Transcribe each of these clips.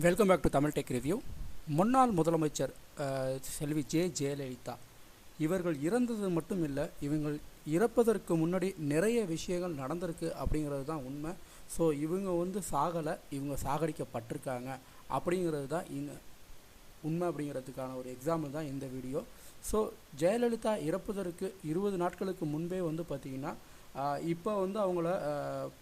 Welcome back to Tamil tech review முன்னாள் முதலமைச்சர் செல்வி J Jayalalithaa இவர்கள் இறந்தது மட்டும் இல்லை இவங்கள் இறப்பதற்கு முன்னாடி நிறைய விஷயங்கள் நடந்திருக்கு அப்படிங்கிறது தான் உண்மை. ஸோ இவங்க வந்து சாகலை இவங்க சாகடிக்கப்பட்டிருக்காங்க அப்படிங்கிறது தான் இந்த உண்மை அப்படிங்கிறதுக்கான ஒரு எக்ஸாம்பிள் தான் இந்த வீடியோ ஸோ ஜெயலலிதா இறப்பதற்கு இருபது நாட்களுக்கு முன்பே வந்து பார்த்திங்கன்னா இப்போ வந்து அவங்கள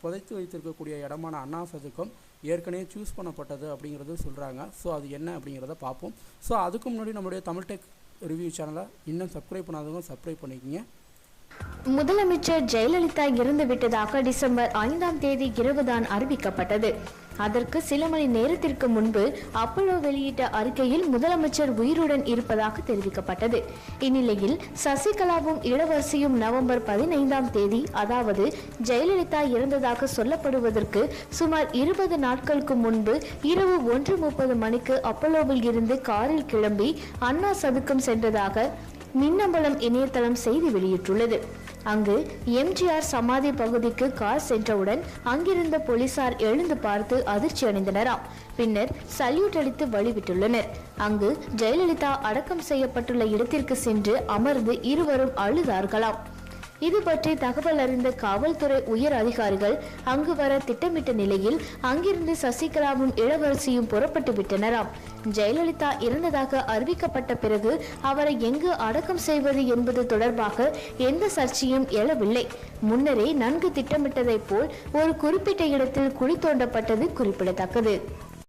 புதைத்து வைத்திருக்கக்கூடிய இடமான அண்ணா சதுக்கம் ஏற்கனவே சூஸ் பண்ணப்பட்டது அப்படிங்கிறது சொல்கிறாங்க ஸோ அது என்ன அப்படிங்கிறத பார்ப்போம். ஸோ அதுக்கு முன்னாடி நம்மளுடைய தமிழ் டெக் ரிவ்யூ சேனலை இன்னும் சப்ஸ்கிரைப் பண்ணாதவங்க சப்ஸ்கிரைப் பண்ணிக்கங்க. முதலமைச்சர் ஜெயலலிதா இறந்து விட்டதாக டிசம்பர் ஐந்தாம் தேதி இரவுதான் அறிவிக்கப்பட்டது. அதற்கு சில மணி நேரத்திற்கு முன்பு அப்போலோ வெளியிட்ட அறிக்கையில் முதலமைச்சர் உயிருடன் இருப்பதாக தெரிவிக்கப்பட்டது. இந்நிலையில் சசிகலாவும் இளவரசியும் நவம்பர் பதினைந்தாம் தேதி அதாவது ஜெயலலிதா இறந்ததாக சொல்லப்படுவதற்கு சுமார் இருபது நாட்களுக்கு முன்பு இரவு ஒன்று முப்பது மணிக்கு அப்போலோவில் இருந்து காரில் கிளம்பி அண்ணா சதுக்கம் சென்றதாக மின்னம்பலம் இணையதளம் செய்தி வெளியிட்டுள்ளது. அங்கு எம்ஜிஆர் சமாதி பகுதிக்கு கார் சென்றவுடன் அங்கிருந்த போலீசார் எழுந்து பார்த்து அதிர்ச்சி அடைந்தனராம். பின்னர் சல்யூட் அளித்து வழிவிட்டுள்ளனர். அங்கு ஜெயலலிதா அடக்கம் செய்யப்பட்டுள்ள இடத்திற்கு சென்று அமர்ந்து இருவரும் அழுதார்களாம். இது பற்றி தகவல் அறிந்த காவல்துறை உயர் அதிகாரிகள் அங்கு வர திட்டமிட்ட நிலையில் அங்கிருந்து சசிகலாவும் இளவரசியும் புறப்பட்டு விட்டனராம். ஜெயலலிதா இறந்ததாக அறிவிக்கப்பட்ட பிறகு அவரை எங்கு அடக்கம் செய்வது என்பது தொடர்பாக எந்த சர்ச்சையும் எழவில்லை. முன்னரே நன்கு திட்டமிட்டதைப் போல் ஒரு குறிப்பிட்ட இடத்தில் குழி தோண்டப்பட்டது குறிப்பிடத்தக்கது.